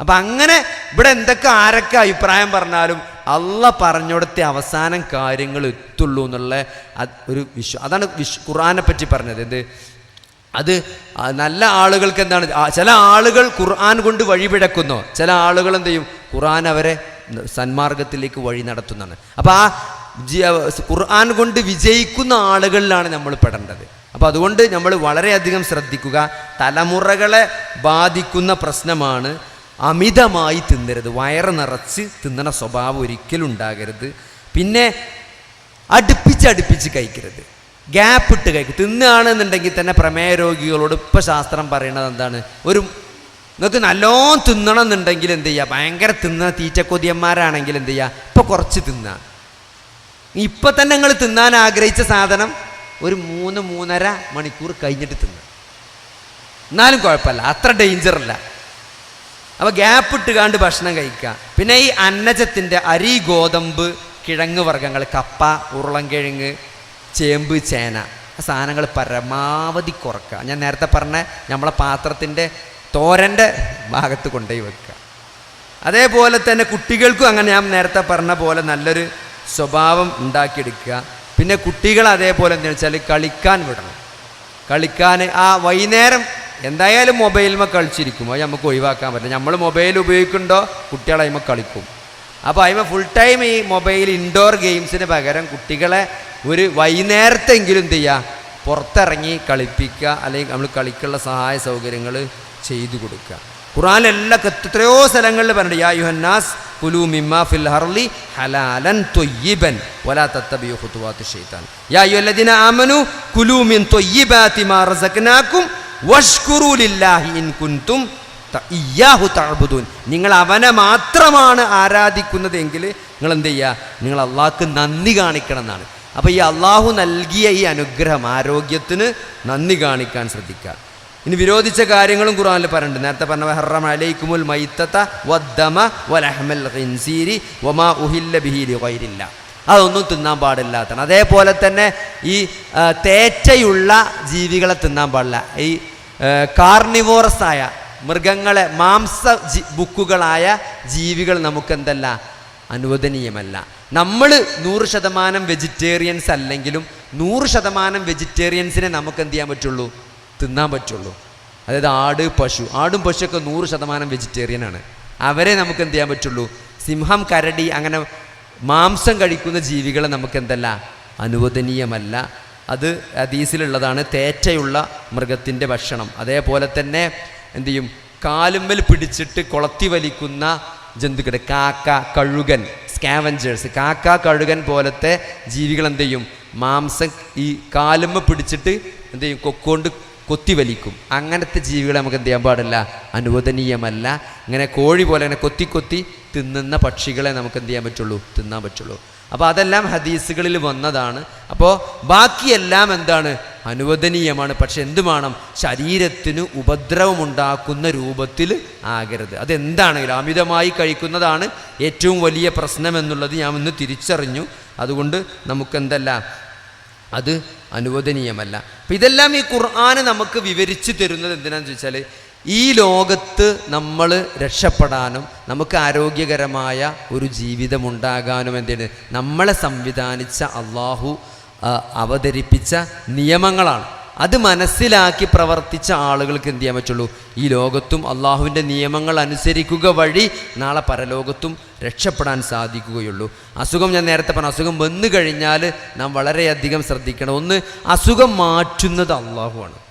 A: അപ്പം അങ്ങനെ ഇവിടെ എന്തൊക്കെ ആരൊക്കെ അഭിപ്രായം പറഞ്ഞാലും അള്ള പറഞ്ഞോടത്തെ അവസാനം കാര്യങ്ങൾ എത്തുള്ളൂ എന്നുള്ള ഒരു വിശ്വാ അതാണ് വിശ്വ ഖുർആനെ പറ്റി പറഞ്ഞത്. എന്ത്? അത് നല്ല ആളുകൾക്ക് എന്താണ്? ചില ആളുകൾ ഖുർആൻ കൊണ്ട് വഴിപിഴക്കുന്നു. ചില ആളുകൾ എന്ത് ചെയ്യും? ഖുർആൻ അവരെ സന്മാർഗത്തിലേക്ക് വഴി നടത്തുന്നതാണ് അപ്പോൾ ആ ഖുർആൻ കൊണ്ട് വിജയിക്കുന്ന ആളുകളിലാണ് നമ്മൾ പെടേണ്ടത്. അപ്പോൾ അതുകൊണ്ട് നമ്മൾ വളരെയധികം ശ്രദ്ധിക്കുക. തലമുറകളെ ബാധിക്കുന്ന പ്രശ്നമാണ് അമിതമായി തിന്നരുത്. വയറ് നിറച്ച് തിന്നണ സ്വഭാവം ഒരിക്കലും ഉണ്ടാകരുത്. പിന്നെ അടുപ്പിച്ച് കഴിക്കരുത്. ഗ്യാപ്പ് ഇട്ട് കഴിക്കും. തിന്നുകയാണെന്നുണ്ടെങ്കിൽ തന്നെ പ്രമേയ രോഗികളോട് ഇപ്പം ശാസ്ത്രം പറയുന്നത് എന്താണ്? ഒരു നിങ്ങൾക്ക് നല്ലോണം തിന്നണം എന്നുണ്ടെങ്കിൽ എന്ത് ചെയ്യുക ഭയങ്കര തിന്ന തീറ്റക്കൊതിയന്മാരാണെങ്കിൽ എന്ത് ചെയ്യുക ഇപ്പോൾ കുറച്ച് തിന്നുക ഇപ്പം തന്നെ നിങ്ങൾ തിന്നാൻ ആഗ്രഹിച്ച സാധനം ഒരു മൂന്ന് മൂന്നര മണിക്കൂർ കഴിഞ്ഞിട്ട് തിന്നുക എന്നാലും കുഴപ്പമില്ല. അത്ര ഡേഞ്ചറല്ല അപ്പോൾ ഗ്യാപ്പ് ഇട്ടുകാണ്ട് ഭക്ഷണം കഴിക്കുക. പിന്നെ ഈ അന്നജത്തിന്റെ അരി ഗോതമ്പ് കിഴങ്ങ് വർഗങ്ങൾ കപ്പ ഉരുളൻകിഴങ്ങ് ചേമ്പ് ചേന. ആ സാധനങ്ങൾ പരമാവധി കുറക്കുക. ഞാൻ നേരത്തെ പറഞ്ഞ നമ്മളെ പാത്രത്തിന്റെ തോരന്റെ ഭാഗത്ത് കൊണ്ടുപോയി വെക്കുക. അതേപോലെ തന്നെ കുട്ടികൾക്കും അങ്ങനെ ഞാൻ നേരത്തെ പറഞ്ഞ പോലെ നല്ലൊരു സ്വഭാവം ഉണ്ടാക്കിയെടുക്കുക. പിന്നെ കുട്ടികൾ അതേപോലെ എന്താ വെച്ചാൽ കളിക്കാൻ വിടണം. കളിക്കാൻ ആ വൈകുന്നേരം എന്തായാലും മൊബൈലിൽ കളിച്ചിരിക്കും. അത് നമുക്ക് ഒഴിവാക്കാൻ പറ്റില്ല. നമ്മൾ മൊബൈൽ ഉപയോഗിക്കുന്നുണ്ടോ? കുട്ടികളായ്മ കളിക്കും. അപ്പോൾ അതിമ ഫുൾ ടൈം ഈ മൊബൈൽ ഇൻഡോർ ഗെയിംസിന് പകരം കുട്ടികളെ ഒരു വൈകുന്നേരത്തെങ്കിലും എന്ത് ചെയ്യുക പുറത്തിറങ്ങി കളിപ്പിക്കുക അല്ലെങ്കിൽ നമ്മൾ കളിക്കുള്ള സഹായ സൗകര്യങ്ങൾ ചെയ്തു കൊടുക്കുക. ഖുറാനിലെല്ലാം എത്രയോ സ്ഥലങ്ങളിൽ പറഞ്ഞിട്ട് യാ യുഹന്നാസ് കുലു മിമ്മ ഫിൽ ഹർലി ഹലാലൻ ത്വയ്യിബൻ വലാ തത്തബിയോ ഖുതുവാത്തി ശൈത്താൻ. യാ അയ്യുഹല്ലദീന ആമനു കുലു മിൻ തൊയ്യിബാത്തി മാ റസഖ്നാകും വഷ്കുറു ലില്ലാഹി ഇൻ കുൻതും ത- ഇയ്യാഹു നിങ്ങൾ അവനെ മാത്രമാണ് ആരാധിക്കുന്നത് എങ്കിൽ നിങ്ങൾ എന്ത് ചെയ്യുക നിങ്ങൾ അള്ളാഹ്ക്ക് നന്ദി കാണിക്കണം എന്നാണ്. അപ്പോൾ ഈ അള്ളാഹു നൽകിയ ഈ അനുഗ്രഹം ആരോഗ്യത്തിന് നന്ദി കാണിക്കാൻ ശ്രദ്ധിക്കുക. ഇനി വിരോധിച്ച കാര്യങ്ങളും ഖുർആനിൽ പറയുന്നുണ്ട് നേരത്തെ പറഞ്ഞ ഹറം അലൈക്കുമുൽ മൈത്തത്ത വദ്ദമ വലഹമൽ ഖിൻസീരി വമാ ഉഹില്ല ബിഹി വൈരില്ല അതൊന്നും തിന്നാൻ പാടില്ലാത്തതാണ്. അതേപോലെ തന്നെ ഈ തേച്ചയുള്ള ജീവികളെ തിന്നാൻ പാടില്ല. ഈ കാർണിവോറസ് ആയ മൃഗങ്ങളെ മാംസ ബുക്കുകളായ ജീവികൾ നമുക്കെന്തല്ല? അനുവദനീയമല്ല. നമ്മൾ നൂറ് ശതമാനം വെജിറ്റേറിയൻസ് അല്ലെങ്കിലും നൂറ് ശതമാനം വെജിറ്റേറിയൻസിനെ നമുക്ക് എന്ത് ചെയ്യാൻ പറ്റുള്ളൂ? തിന്നാൻ പറ്റുള്ളൂ. അതായത് ആട് പശു. ആടും പശുവൊക്കെ നൂറ് ശതമാനം വെജിറ്റേറിയനാണ്. അവരെ നമുക്ക് എന്ത് ചെയ്യാൻ പറ്റുള്ളൂ? സിംഹം കരടി അങ്ങനെ മാംസം കഴിക്കുന്ന ജീവികളെ നമുക്ക് എന്തല്ല അനുവദനീയമല്ല. അത് അതീസിലുള്ളതാണ് തേറ്റയുള്ള മൃഗത്തിന്റെ ഭക്ഷണം. അതേപോലെ തന്നെ എന്ത് ചെയ്യും? കാലുമ്മൽ പിടിച്ചിട്ട് കൊളത്തി വലിക്കുന്ന ജന്തുക്കളുടെ കാക്ക കഴുകൻ സ്കാവഞ്ചേഴ്സ് കാക്ക കഴുകൻ പോലത്തെ ജീവികൾ എന്ത് ചെയ്യും? മാംസം ഈ കാലുമ്മ പിടിച്ചിട്ട് എന്ത് ചെയ്യും? കൊക്കൊണ്ട് കൊത്തിവലിക്കും അങ്ങനത്തെ ജീവികളെ നമുക്ക് എന്ത് ചെയ്യാൻ പാടില്ല? അനുവദനീയമല്ല. ഇങ്ങനെ കോഴി പോലെ ഇങ്ങനെ കൊത്തി കൊത്തി തിന്നുന്ന പക്ഷികളെ നമുക്ക് എന്ത് ചെയ്യാൻ പറ്റുള്ളൂ? തിന്നാൻ പറ്റുള്ളൂ. അപ്പോൾ അതെല്ലാം ഹദീസുകളിൽ വന്നതാണ്. അപ്പോൾ ബാക്കിയെല്ലാം എന്താണ്? അനുവദനീയമാണ്. പക്ഷെ എന്ത് വേണം? ശരീരത്തിന് ഉപദ്രവമുണ്ടാക്കുന്ന രൂപത്തിൽ ആകരുത്. അതെന്താണെങ്കിലും അമിതമായി കഴിക്കുന്നതാണ് ഏറ്റവും വലിയ പ്രശ്നം എന്നുള്ളത് ഞാൻ ഇന്ന് തിരിച്ചറിഞ്ഞു. അതുകൊണ്ട് നമുക്കെന്തല്ല? അത് അനുവദനീയമല്ല. അപ്പം ഇതെല്ലാം ഈ ഖുർആൻ നമുക്ക് വിവരിച്ച് തരുന്നത് എന്തിനാണെന്ന് ചോദിച്ചാൽ ഈ ലോകത്ത് നമ്മൾ രക്ഷപ്പെടാനും നമുക്ക് ആരോഗ്യകരമായ ഒരു ജീവിതമുണ്ടാകാനും എന്താണ് നമ്മളെ സംവിധാനിച്ച അള്ളാഹു അവതരിപ്പിച്ച നിയമങ്ങളാണ്. അത് മനസ്സിലാക്കി പ്രവർത്തിച്ച ആളുകൾക്ക് എന്ത് ചെയ്യാൻ പറ്റുള്ളൂ? ഈ ലോകത്തും അള്ളാഹുവിന്റെ നിയമങ്ങൾ അനുസരിക്കുക വഴി നാളെ പരലോകത്തും രക്ഷപ്പെടാൻ സാധിക്കുകയുള്ളൂ. അസുഖം ഞാൻ നേരത്തെ പറഞ്ഞു അസുഖം വന്നു കഴിഞ്ഞാൽ നാം വളരെയധികം ശ്രദ്ധിക്കണം. ഒന്ന് അസുഖം മാറ്റുന്നത് അള്ളാഹുവാണ്.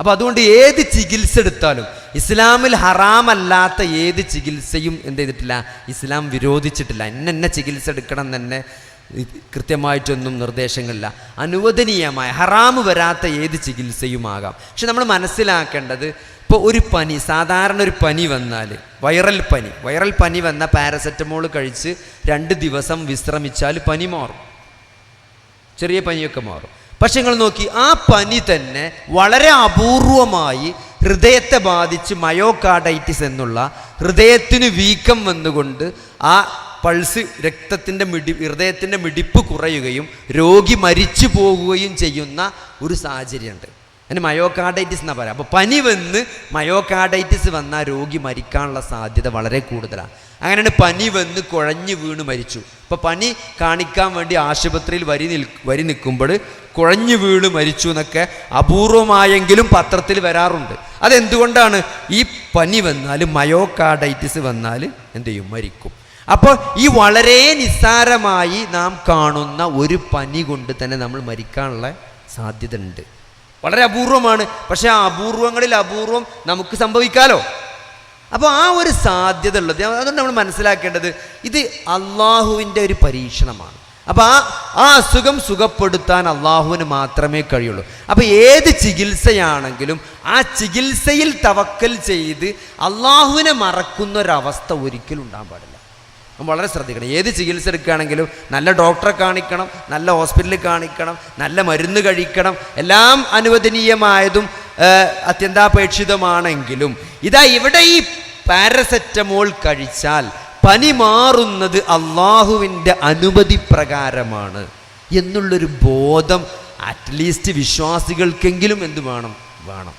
A: അപ്പോൾ അതുകൊണ്ട് ഏത് ചികിത്സ എടുത്താലും ഇസ്ലാമിൽ ഹറാമല്ലാത്ത ഏത് ചികിത്സയും എന്ത് ചെയ്തിട്ടില്ല ഇസ്ലാം വിരോധിച്ചിട്ടില്ല. എന്നെ ചികിത്സ എടുക്കണം തന്നെ കൃത്യമായിട്ടൊന്നും നിർദ്ദേശങ്ങളില്ല. അനുവദനീയമായ ഹറാമ് വരാത്ത ഏത് ചികിത്സയുമാകാം. പക്ഷെ നമ്മൾ മനസ്സിലാക്കേണ്ടത് ഇപ്പോൾ ഒരു പനി സാധാരണ ഒരു പനി വന്നാൽ വൈറൽ പനി. വൈറൽ പനി വന്ന പാരസെറ്റമോൾ കഴിച്ച് രണ്ട് ദിവസം വിശ്രമിച്ചാൽ പനി മാറും. ചെറിയ പനിയൊക്കെ മാറും. പക്ഷെ നിങ്ങൾ നോക്കി ആ പനി തന്നെ വളരെ അപൂർവമായി ഹൃദയത്തെ ബാധിച്ച് മയോകാർഡൈറ്റിസ് എന്നുള്ള ഹൃദയത്തിന് വീക്കം വന്നുകൊണ്ട് ആ പൾസ് രക്തത്തിന്റെ മിടി ഹൃദയത്തിന്റെ മിടിപ്പ് കുറയുകയും രോഗി മരിച്ചു പോകുകയും ചെയ്യുന്ന ഒരു സാഹചര്യമുണ്ട്. അതിന് മയോകാർഡൈറ്റിസ് എന്നാണ് പറയാം. അപ്പോൾ പനി വന്ന് മയോകാർഡൈറ്റിസ് വന്നാൽ രോഗി മരിക്കാനുള്ള സാധ്യത വളരെ കൂടുതലാണ്. അങ്ങനെയാണ് പനി വന്ന് കുഴഞ്ഞു വീണ് മരിച്ചു. അപ്പോൾ പനി കാണിക്കാൻ വേണ്ടി ആശുപത്രിയിൽ വരി നിൽ വരി നിൽക്കുമ്പോൾ കുഴഞ്ഞു വീണ് മരിച്ചു എന്നൊക്കെ അപൂർവമായെങ്കിലും പത്രത്തിൽ വരാറുണ്ട്. അതെന്തുകൊണ്ടാണ്? ഈ പനി വന്നാൽ മയോകാർഡൈറ്റിസ് വന്നാൽ എന്ത് ചെയ്യും? മരിക്കും. അപ്പോൾ ഈ വളരെ നിസ്സാരമായി നാം കാണുന്ന ഒരു പനി കൊണ്ട് തന്നെ നമ്മൾ മരിക്കാനുള്ള സാധ്യത ഉണ്ട് വളരെ അപൂർവമാണ്. പക്ഷേ ആ അപൂർവങ്ങളിൽ അപൂർവം നമുക്ക് സംഭവിക്കാലോ? അപ്പോൾ ആ ഒരു സാധ്യത ഉള്ളത്. അതുകൊണ്ട് നമ്മൾ മനസ്സിലാക്കേണ്ടത്. ഇത് അള്ളാഹുവിന്റെ ഒരു പരീക്ഷണമാണ്. അപ്പോൾ ആ ആ അസുഖം സുഖപ്പെടുത്താൻ അള്ളാഹുവിന് മാത്രമേ കഴിയുള്ളൂ. അപ്പോൾ ഏത് ചികിത്സയാണെങ്കിലും ആ ചികിത്സയിൽ തവക്കൽ ചെയ്ത് അള്ളാഹുവിനെ മറക്കുന്ന ഒരവസ്ഥ ഒരിക്കലും ഉണ്ടാകാൻ പാടില്ല. വളരെ ശ്രദ്ധിക്കണം. ഏത് ചികിത്സ എടുക്കുകയാണെങ്കിലും നല്ല ഡോക്ടറെ കാണിക്കണം നല്ല ഹോസ്പിറ്റലിൽ കാണിക്കണം നല്ല മരുന്ന് കഴിക്കണം എല്ലാം അനുവദനീയമായതും അത്യന്താപേക്ഷിതമാണെങ്കിലും. ഇതാ ഇവിടെ ഈ പാരസെറ്റമോൾ കഴിച്ചാൽ പനി മാറുന്നത് അള്ളാഹുവിന്റെ അനുമതി പ്രകാരമാണ് എന്നുള്ളൊരു ബോധം അറ്റ്ലീസ്റ്റ് വിശ്വാസികൾക്കെങ്കിലും എന്ത് വേണം? വേണം.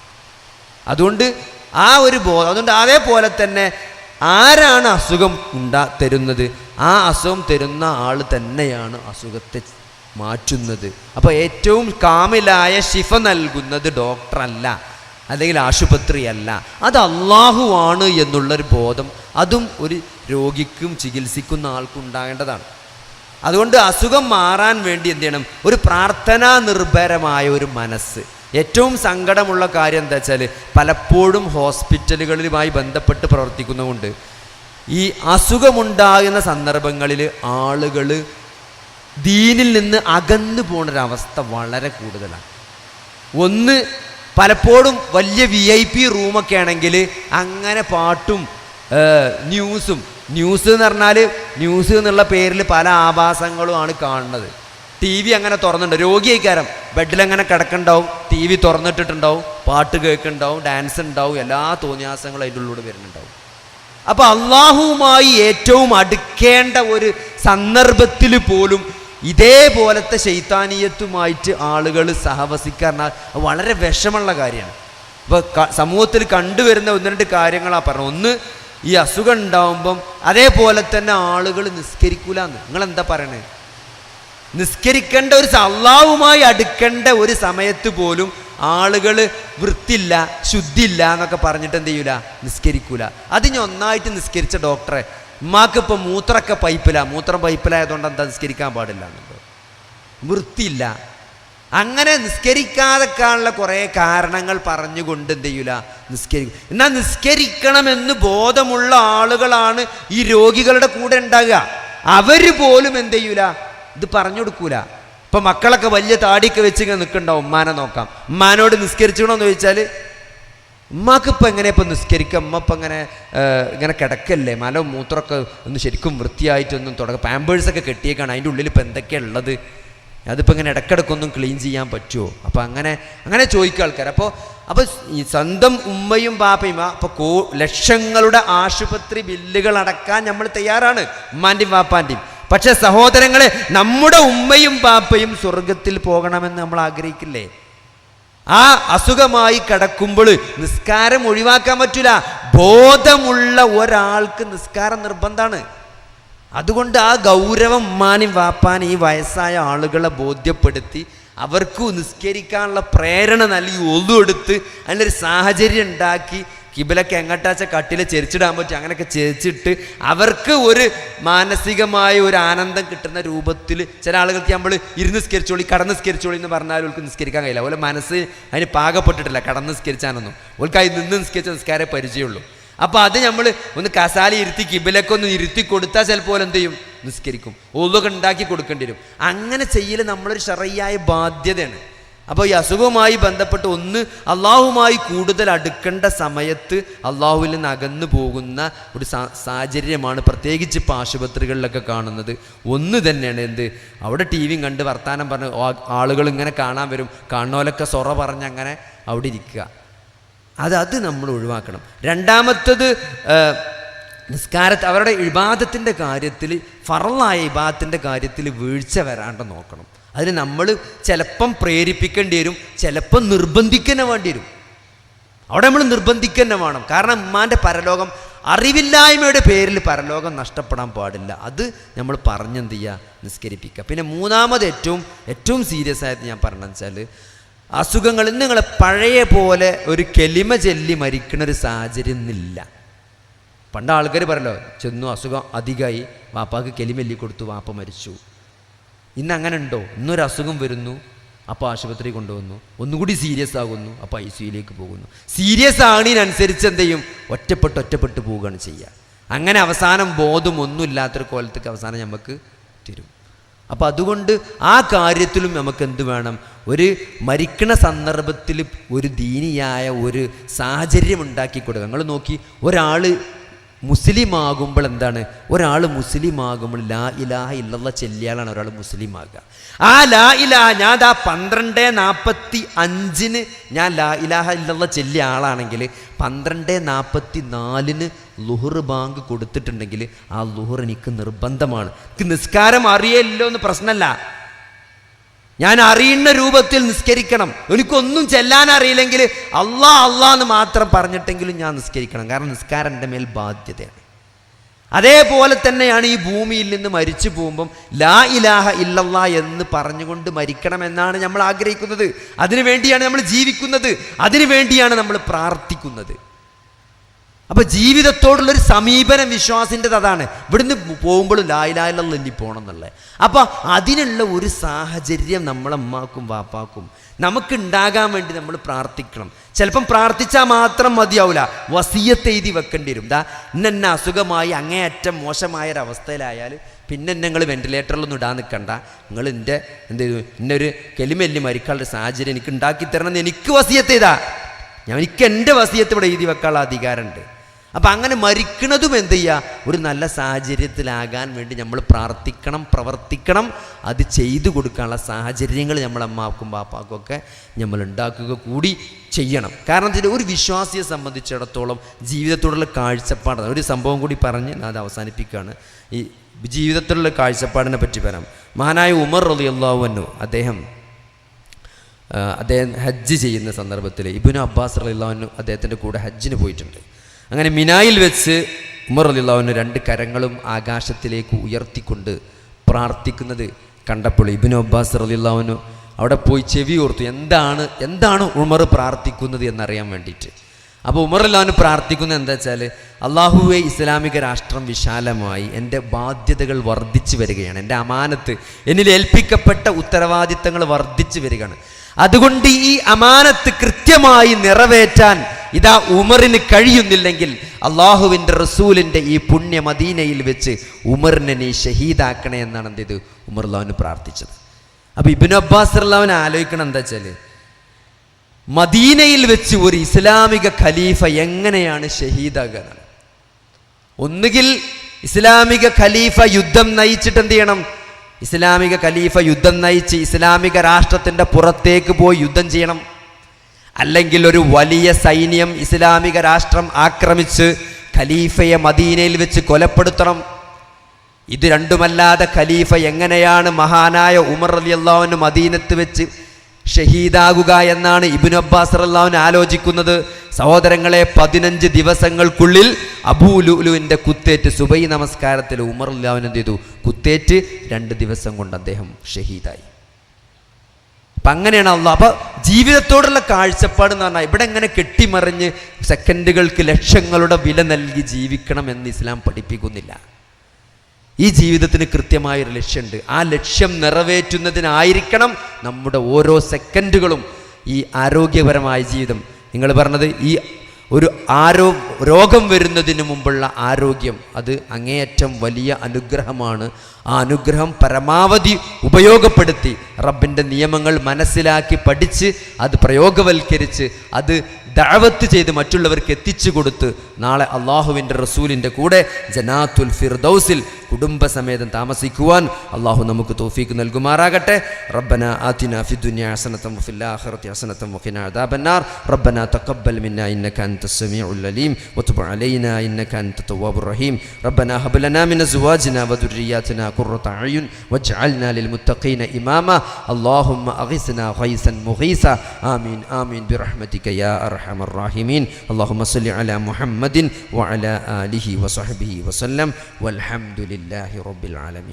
A: അതുകൊണ്ട് ആ ഒരു ബോധം അതുകൊണ്ട് അതേപോലെ തന്നെ ആരാണ് അസുഖം ഉണ്ടാ തരുന്നത്? ആ അസുഖം തരുന്ന ആൾ തന്നെയാണ് അസുഖത്തെ മാറ്റുന്നത്. അപ്പോൾ ഏറ്റവും കാമിലായ ശിഫ നൽകുന്നത് ഡോക്ടറല്ല അല്ലെങ്കിൽ ആശുപത്രിയല്ല. അത് അള്ളാഹുവാണ് എന്നുള്ളൊരു ബോധം അതും ഒരു രോഗിക്കും ചികിത്സിക്കുന്ന ആൾക്കും ഉണ്ടാകേണ്ടതാണ് അതുകൊണ്ട് അസുഖം മാറാൻ വേണ്ടി എന്ത് ചെയ്യണം? ഒരു പ്രാർത്ഥനാ നിർഭരമായ ഒരു മനസ്സ്. ഏറ്റവും സങ്കടമുള്ള കാര്യം എന്താ വെച്ചാൽ പലപ്പോഴും ഹോസ്പിറ്റലുകളിലുമായി ബന്ധപ്പെട്ട് പ്രവർത്തിക്കുന്നതുകൊണ്ട് ഈ അസുഖമുണ്ടാകുന്ന സന്ദർഭങ്ങളിൽ ആളുകൾ ദീനിൽ നിന്ന് അകന്നു പോണൊരവസ്ഥ വളരെ കൂടുതലാണ്. ഒന്ന് പലപ്പോഴും വലിയ വി ഐ പി റൂമൊക്കെ ആണെങ്കിൽ അങ്ങനെ പാട്ടും ന്യൂസും ന്യൂസ് എന്ന് പറഞ്ഞാൽ ന്യൂസ് എന്നുള്ള പേരിൽ പല ആഭാസങ്ങളുമാണ് കാണുന്നത്. ടി വി അങ്ങനെ തുറന്നിട്ടുണ്ട്. രോഗിയായിക്കാരം. ബെഡിലങ്ങനെ കിടക്കുന്നുണ്ടാവും ടി വി തുറന്നിട്ടിട്ടുണ്ടാവും പാട്ട് കേൾക്കുന്നുണ്ടാവും ഡാൻസ് ഉണ്ടാവും എല്ലാ തോന്നിയാസങ്ങളും അതിന്റെ ഉള്ളിലൂടെ വരുന്നുണ്ടാവും. അപ്പോൾ അള്ളാഹുവുമായി ഏറ്റവും അടുക്കേണ്ട ഒരു സന്ദർഭത്തിൽ പോലും ഇതേപോലത്തെ ശൈത്താനീയത്തുമായിട്ട് ആളുകൾ സഹവസിക്കാറിനാൽ വളരെ വിഷമുള്ള കാര്യമാണ്. ഇപ്പോൾ സമൂഹത്തിൽ കണ്ടുവരുന്ന ഒന്ന് രണ്ട് കാര്യങ്ങളാണ് പറഞ്ഞത്. ഒന്ന് ഈ അസുഖം ഉണ്ടാവുമ്പം അതേപോലെ തന്നെ ആളുകൾ നിസ്കരിക്കൂല എന്ന് നിങ്ങൾ എന്താ പറയണേ? നിസ്കരിക്കേണ്ട ഒരു സല്ലാവുമായി അടുക്കേണ്ട ഒരു സമയത്ത് പോലും ആളുകൾ വൃത്തില്ല ശുദ്ധില്ല എന്നൊക്കെ പറഞ്ഞിട്ട് എന്ത് ചെയ്യൂല? നിസ്കരിക്കൂല. അത് ഞാൻ ഒന്നായിട്ട് നിസ്കരിച്ച ഡോക്ടറെ ഉമ്മാക്ക് ഇപ്പോൾ മൂത്രമൊക്കെ പൈപ്പിലാണ് മൂത്രം പൈപ്പിലായതുകൊണ്ട് എന്താ നിസ്കരിക്കാൻ പാടില്ല വൃത്തിയില്ല. അങ്ങനെ നിസ്കരിക്കാതെക്കാനുള്ള കുറേ കാരണങ്ങൾ പറഞ്ഞുകൊണ്ട് എന്ത് ചെയ്യൂല? നിസ്കരിക്കും എന്നാൽ നിസ്കരിക്കണമെന്ന് ബോധമുള്ള ആളുകളാണ് ഈ രോഗികളുടെ കൂടെ ഉണ്ടാകുക. അവർ പോലും എന്ത് ചെയ്യൂല? ഇത് പറഞ്ഞു കൊടുക്കൂല. ഇപ്പം മക്കളൊക്കെ വലിയ താടിയൊക്കെ വെച്ച് ഇങ്ങനെ നിൽക്കണ്ടാവും ഉമ്മാനെ നോക്കാം. ഉമ്മാനോട് നിസ്കരിച്ചണമെന്ന് ചോദിച്ചാൽ ഉമ്മാക്ക് ഇപ്പം എങ്ങനെ ഇപ്പം നിസ്കരിക്കുക ഉമ്മ ഇപ്പം ഇങ്ങനെ ഇങ്ങനെ കിടക്കല്ലേ? മലവും മൂത്രമൊക്കെ ഒന്ന് ശരിക്കും വൃത്തിയായിട്ടൊന്നും തുടങ്ങും. പാമ്പേഴ്സൊക്കെ കെട്ടിയേക്കാണ്. അതിന്റെ ഉള്ളിൽ ഇപ്പം എന്തൊക്കെയാണ് ഉള്ളത്? അതിപ്പോൾ ഇങ്ങനെ ഇടക്കിടക്കൊന്നും ക്ലീൻ ചെയ്യാൻ പറ്റുമോ അപ്പോൾ അങ്ങനെ അങ്ങനെ ചോദിക്കുക ആൾക്കാർ അപ്പോൾ അപ്പോൾ ഈ സ്വന്തം ഉമ്മയും പാപ്പയും അപ്പോൾ കോ ലക്ഷങ്ങളുടെ ആശുപത്രി ബില്ലുകൾ അടക്കാൻ നമ്മൾ തയ്യാറാണ്. ഉമ്മാന്റെയും പാപ്പാന്റെയും പക്ഷേ സഹോദരങ്ങളെ നമ്മുടെ ഉമ്മയും പാപ്പയും സ്വർഗത്തിൽ പോകണമെന്ന് നമ്മൾ ആഗ്രഹിക്കില്ലേ? ആ അസുഖമായി കിടക്കുമ്പോൾ നിസ്കാരം ഒഴിവാക്കാൻ പറ്റില്ല ബോധമുള്ള ഒരാൾക്ക് നിസ്കാരം നിർബന്ധമാണ് അതുകൊണ്ട് ആ ഗൗരവം ഉമ്മാനും വാപ്പാനും ഈ വയസ്സായ ആളുകളെ ബോധ്യപ്പെടുത്തി അവർക്ക് നിസ്കരിക്കാനുള്ള പ്രേരണ നൽകി ഒതുകൊടുത്ത് അതിനൊരു സാഹചര്യം ഉണ്ടാക്കി കിബിലൊക്കെ എങ്ങട്ടാച്ച കട്ടിൽ ചെരിച്ചിടാൻ പറ്റും. അങ്ങനെയൊക്കെ ചെരിച്ചിട്ട് അവർക്ക് ഒരു മാനസികമായ ഒരു ആനന്ദം കിട്ടുന്ന രൂപത്തിൽ ചില ആളുകൾക്ക് നമ്മൾ ഇരുന്ന് സ്കരിച്ചോളി കടന്ന് സ്കരിച്ചോളി എന്ന് പറഞ്ഞാൽ അവർക്ക് നിസ്കരിക്കാൻ കഴിയില്ല. അതുപോലെ മനസ്സ് അതിന് പാകപ്പെട്ടിട്ടില്ല. കടന്ന് നിസ്കരിച്ചാനൊന്നും. അവർക്ക് അതിൽ നിന്ന് നിസ്കരിച്ച നിസ്കാരേ പരിചയമുള്ളൂ. അപ്പോൾ അത് നമ്മൾ ഒന്ന് കസാലി ഇരുത്തി കിബിലൊക്കെ ഒന്ന് ഇരുത്തി കൊടുത്താൽ ചിലപ്പോൾ എന്ത് ചെയ്യും? നിസ്കരിക്കും. ഒതൊക്കെ ഉണ്ടാക്കി കൊടുക്കേണ്ടി വരും. അങ്ങനെ ചെയ്യൽ നമ്മളൊരു ഷറയ്യായ ബാധ്യതയാണ്. അപ്പോൾ ഈ അസുഖവുമായി ബന്ധപ്പെട്ട് ഒന്ന് അള്ളാഹുമായി കൂടുതൽ അടുക്കേണ്ട സമയത്ത് അള്ളാഹുവിൽ നിന്ന് അകന്നു പോകുന്ന ഒരു സാഹചര്യമാണ് പ്രത്യേകിച്ച് ഇപ്പോൾ ആശുപത്രികളിലൊക്കെ കാണുന്നത്. ഒന്ന് തന്നെയാണ് എന്ത്? അവിടെ ടി വിയും കണ്ട് വർത്തമാനം പറഞ്ഞ് ആളുകൾ ഇങ്ങനെ കാണാൻ വരും. കാണുന്നോലൊക്കെ സൊറ പറഞ്ഞ് അങ്ങനെ അവിടെ ഇരിക്കുക. അത് അത് നമ്മൾ ഒഴിവാക്കണം. രണ്ടാമത്തത് നിസ്കാരത്ത് അവരുടെ ഇബാദത്തിന്റെ കാര്യത്തിൽ ഫറലായ ഇബാദത്തിന്റെ കാര്യത്തിൽ വീഴ്ച വരാണ്ട് നോക്കണം. അതിന് നമ്മൾ ചിലപ്പം പ്രേരിപ്പിക്കേണ്ടി വരും ചിലപ്പം നിർബന്ധിക്കുന്ന വേണ്ടി വരും. അവിടെ നമ്മൾ നിർബന്ധിക്കുന്ന വേണം. കാരണം ഉമ്മാന്റെ പരലോകം അറിവില്ലായ്മയുടെ പേരിൽ പരലോകം നഷ്ടപ്പെടാൻ പാടില്ല. അത് നമ്മൾ പറഞ്ഞെന്ത് ചെയ്യുക നിസ്കരിപ്പിക്കുക. പിന്നെ മൂന്നാമത് ഏറ്റവും ഏറ്റവും സീരിയസ് ആയിട്ട് ഞാൻ പറഞ്ഞെന്ന് വെച്ചാൽ അസുഖങ്ങളിൽ നിങ്ങൾ പഴയ പോലെ ഒരു കെലിമ ചെല്ലി മരിക്കുന്ന ഒരു സാഹചര്യം ഇന്നില്ല. പണ്ട് ആൾക്കാർ പറയല്ലോ ചെന്നു അസുഖം അധികമായി വാപ്പാക്ക് കെലിമെല്ലി കൊടുത്തു വാപ്പ മരിച്ചു. ഇന്ന് അങ്ങനെ ഉണ്ടോ ഇന്നൊരു അസുഖം വരുന്നു അപ്പോൾ ആശുപത്രി കൊണ്ടുവന്നു. ഒന്നുകൂടി സീരിയസ് ആകുന്നു അപ്പോൾ ഐ സിയിലേക്ക് പോകുന്നു. സീരിയസ് ആണിനനുസരിച്ച് എന്ത് ചെയ്യും? ഒറ്റപ്പെട്ട് ഒറ്റപ്പെട്ട് പോവുകയാണ് ചെയ്യുക അങ്ങനെ അവസാനം ബോധം ഒന്നുമില്ലാത്തൊരു കോലത്തേക്ക് അവസാനം നമുക്ക് തരും. അപ്പോൾ അതുകൊണ്ട് ആ കാര്യത്തിലും നമുക്ക് എന്ത് വേണം? ഒരു മരിക്കണ സന്ദർഭത്തിൽ ഒരു ദീനിയായ ഒരു സാഹചര്യം ഉണ്ടാക്കി കൊടുക്കുക. നിങ്ങൾ നോക്കി ഒരാൾ മുസ്ലിം ആകുമ്പോൾ എന്താണ്? ഒരാൾ മുസ്ലിം ആകുമ്പോൾ ലാ ഇലാഹ ഇല്ലല്ല ചെല്ലിയാലാണ് ഒരാൾ മുസ്ലിം ആകുക ആ ലാ ഇലാ ഞാൻ ആ പന്ത്രണ്ട് നാൽപ്പത്തി അഞ്ചിന് ഞാൻ ലാ ഇലാഹ ഇല്ലല്ല ചെല്ലിയ ആളാണെങ്കിൽ പന്ത്രണ്ട് നാൽപ്പത്തി നാലിന് ലുഹർ ബാങ്ക് കൊടുത്തിട്ടുണ്ടെങ്കിൽ ആ ലുഹർ എനിക്ക് നിർബന്ധമാണ്. എനിക്ക് നിസ്കാരം അറിയല്ലോ എന്ന് പ്രശ്നമല്ല ഞാൻ അറിയുന്ന രൂപത്തിൽ നിസ്കരിക്കണം. എനിക്കൊന്നും ചെല്ലാൻ അറിയില്ലെങ്കിൽ അള്ളാ അള്ളാ എന്ന് മാത്രം പറഞ്ഞിട്ടെങ്കിലും ഞാൻ നിസ്കരിക്കണം. കാരണം നിസ്കാരം എന്റെ മേൽ ബാധ്യതയാണ്. അതേപോലെ തന്നെയാണ് ഈ ഭൂമിയിൽ നിന്ന് മരിച്ചു പോകുമ്പം ലാ ഇലാഹ ഇല്ലല്ലാ എന്ന് പറഞ്ഞുകൊണ്ട് മരിക്കണമെന്നാണ് നമ്മൾ ആഗ്രഹിക്കുന്നത്. അതിനു വേണ്ടിയാണ് നമ്മൾ ജീവിക്കുന്നത്. അതിനു വേണ്ടിയാണ് നമ്മൾ പ്രാർത്ഥിക്കുന്നത്. അപ്പൊ ജീവിതത്തോടുള്ളൊരു സമീപനം വിശ്വാസിന്റെത് അതാണ്. ഇവിടുന്ന് പോകുമ്പോഴും ലായിലായിലുള്ള എല്ലി പോകണം എന്നുള്ളത് അപ്പൊ അതിനുള്ള ഒരു സാഹചര്യം നമ്മളമ്മാക്കും വാപ്പാക്കും നമുക്ക് ഉണ്ടാകാൻ വേണ്ടി നമ്മൾ പ്രാർത്ഥിക്കണം. ചിലപ്പം പ്രാർത്ഥിച്ചാൽ മാത്രം മതിയാവില്ല വസീയത്ത് എഴുതി വെക്കേണ്ടി വരും ദാ ഇന്നെന്നെ അസുഖമായി അങ്ങേയറ്റം മോശമായ ഒരവസ്ഥയിലായാൽ പിന്നെ നിങ്ങൾ വെന്റിലേറ്ററിലൊന്നും ഇടാൻ നിൽക്കണ്ട നിങ്ങൾ എന്റെ എന്ത് ചെയ്തു? എന്നൊരു കെലിമെല്ലി മരിക്കാനുള്ള സാഹചര്യം എനിക്ക് ഉണ്ടാക്കി തരണം എന്ന് എനിക്ക് വസീയത്ത് ചെയ്താ ഞാൻ എനിക്ക് എന്റെ വസീയത്ത് ഇവിടെ എഴുതി വെക്കാനുള്ള അധികാരമുണ്ട്. അപ്പം അങ്ങനെ മരിക്കണതും എന്ത് ചെയ്യുക ഒരു നല്ല സാഹചര്യത്തിലാകാൻ വേണ്ടി നമ്മൾ പ്രാർത്ഥിക്കണം പ്രവർത്തിക്കണം. അത് ചെയ്തു കൊടുക്കാനുള്ള സാഹചര്യങ്ങൾ നമ്മൾ അമ്മാക്കും പാപ്പാക്കും ഒക്കെ നമ്മൾ ഉണ്ടാക്കുക കൂടി ചെയ്യണം. കാരണം ഇതിന്റെ ഒരു വിശ്വാസിയെ സംബന്ധിച്ചിടത്തോളം ജീവിതത്തോടുള്ള കാഴ്ചപ്പാടാണ് ഒരു സംഭവം കൂടി പറഞ്ഞ് ഞാൻ അത് അവസാനിപ്പിക്കുകയാണ്. ഈ ജീവിതത്തിലുള്ള കാഴ്ചപ്പാടിനെ പറ്റി പറയാം. മഹാനായ ഉമർ റലി അള്ളാഹുവന്നു അദ്ദേഹം അദ്ദേഹം ഹജ്ജ് ചെയ്യുന്ന സന്ദർഭത്തിൽ ഇബിനു അബ്ബാസ് റലിള്ളാഹുനു അദ്ദേഹത്തിന്റെ കൂടെ ഹജ്ജിന് പോയിട്ടുണ്ട്. അങ്ങനെ മിനായിൽ വെച്ച് ഉമർ അലിള്ളാവിന് രണ്ട് കരങ്ങളും ആകാശത്തിലേക്ക് ഉയർത്തിക്കൊണ്ട് പ്രാർത്ഥിക്കുന്നത് കണ്ടപ്പോൾ ഇബിനു അബ്ബാസ് അലിള്ളാവിന് അവിടെ പോയി ചെവി ഓർത്തു എന്താണ് എന്താണ് ഉമർ പ്രാർത്ഥിക്കുന്നത് എന്നറിയാൻ വേണ്ടിയിട്ട്? അപ്പോൾ ഉമർ അല്ലാവിന് പ്രാർത്ഥിക്കുന്നത് എന്താ വെച്ചാൽ അള്ളാഹുവെ ഇസ്ലാമിക രാഷ്ട്രം വിശാലമായി എന്റെ ബാധ്യതകൾ വർദ്ധിച്ചു വരികയാണ് എന്റെ അമാനത്ത് എന്നിൽ ഏൽപ്പിക്കപ്പെട്ട ഉത്തരവാദിത്തങ്ങൾ വർദ്ധിച്ചു വരികയാണ്. അതുകൊണ്ട് ഈ അമാനത്ത് കൃത്യമായി നിറവേറ്റാൻ ഇതാ ഉമറിന് കഴിയുന്നില്ലെങ്കിൽ അള്ളാഹുവിന്റെ റസൂലിന്റെ ഈ പുണ്യ മദീനയിൽ വെച്ച് ഉമറിനെ നീ ഷഹീദാക്കണേ എന്നാണ് എന്ത് ചെയ്ത് ഉമർ പ്രാർത്ഥിച്ചത്. അപ്പോൾ ഇബിൻ അബ്ബാസ് അള്ളാഹുവിനെ ആലോചിക്കണം എന്താ വെച്ചാൽ മദീനയിൽ വെച്ച് ഒരു ഇസ്ലാമിക ഖലീഫ എങ്ങനെയാണ് ഷഹീദാകുന്നത് ഒന്നുകിൽ ഇസ്ലാമിക ഖലീഫ യുദ്ധം നയിച്ചിട്ട് എന്ത് ചെയ്യണം? ഇസ്ലാമിക ഖലീഫ യുദ്ധം നയിച്ച് ഇസ്ലാമിക രാഷ്ട്രത്തിന്റെ പുറത്തേക്ക് പോയി യുദ്ധം ചെയ്യണം. അല്ലെങ്കിൽ ഒരു വലിയ സൈന്യം ഇസ്ലാമിക രാഷ്ട്രം ആക്രമിച്ച് ഖലീഫയെ മദീനയിൽ വെച്ച് കൊലപ്പെടുത്തണം. ഇത് രണ്ടുമല്ലാതെ ഖലീഫ എങ്ങനെയാണ് മഹാനായ ഉമർ അലി അള്ളാഹുവിന് മദീനത്ത് വെച്ച് ഷഹീദാകുക എന്നാണ് ഇബിൻ അബ്ബാസ് അള്ളാഹുവിന് ആലോചിക്കുന്നത്. സഹോദരങ്ങളെ പതിനഞ്ച് ദിവസങ്ങൾക്കുള്ളിൽ അബൂലുലുവിന്റെ കുത്തേറ്റ് സുബൈ നമസ്കാരത്തിൽ ഉമർ അല്ലാവിൻ എന്ത് ചെയ്തു കുത്തേറ്റ് രണ്ട് ദിവസം കൊണ്ട് അദ്ദേഹം ഷഹീദായി. അപ്പം അങ്ങനെയാണ് അള്ളാഹ്. അപ്പോൾ ജീവിതത്തോടുള്ള കാഴ്ചപ്പാട് എന്ന് പറഞ്ഞാൽ ഇവിടെ എങ്ങനെ കെട്ടിമറിഞ്ഞ് സെക്കൻഡുകൾക്ക് ലക്ഷങ്ങളുടെ വില നൽകി ജീവിക്കണം എന്ന് ഇസ്ലാം പഠിപ്പിക്കുന്നില്ല. ഈ ജീവിതത്തിന് കൃത്യമായൊരു ലക്ഷ്യമുണ്ട്. ആ ലക്ഷ്യം നിറവേറ്റുന്നതിനായിരിക്കണം നമ്മുടെ ഓരോ സെക്കൻഡുകളും ഈ ആരോഗ്യപരമായ ജീവിതം. നിങ്ങൾ പറഞ്ഞത് ഈ ഒരു ആരോ രോഗം വരുന്നതിന് മുമ്പുള്ള ആരോഗ്യം അത് അങ്ങേയറ്റം വലിയ അനുഗ്രഹമാണ്. ആ അനുഗ്രഹം പരമാവധി ഉപയോഗപ്പെടുത്തി. റബ്ബിന്റെ നിയമങ്ങൾ മനസ്സിലാക്കി പഠിച്ച് അത് പ്രയോഗവൽക്കരിച്ച് അത് ദഅവത്ത് ചെയ്ത് മറ്റുള്ളവർക്ക് എത്തിച്ചു കൊടുത്ത് നാളെ അള്ളാഹുവിൻ്റെ റസൂലിൻ്റെ കൂടെ ജനാത്തുൽ ഫിർദൗസിൽ കുടുംബസമേതം താമസിക്കുവാൻ അള്ളാഹു നമുക്ക് തോഫീക്ക് നൽകുമാറാകട്ടെ റബ്ബന ആതിന ഫി ദുനിയ ഹസനതം വഫിൽ ആഖിറതി ഹസനതം വഖിന അദാബന്നാർ റബ്ബന തഖബ്ബൽ മിന്ന ഇന്നക അൻത സമീഉൽ അലീം വതുബ് അലൈനാ ഇന്നക അൻത തവ്വാബുർ റഹീം റബ്ബന ഹബ് ലനാ മിൻ അസ്വാജിന വദുർരിയാതിന ഖുർറത അയുൻ വജ്അൽനാ ലിൽമുത്തഖീന ഇമാമ اللهم أغثنا غيثا مغيثا آمين آمين برحمتك يا أرحم الراحمين. اللهم صل على محمد وعلى آله وصحبه وسلم. والحمد لله رب العالمين.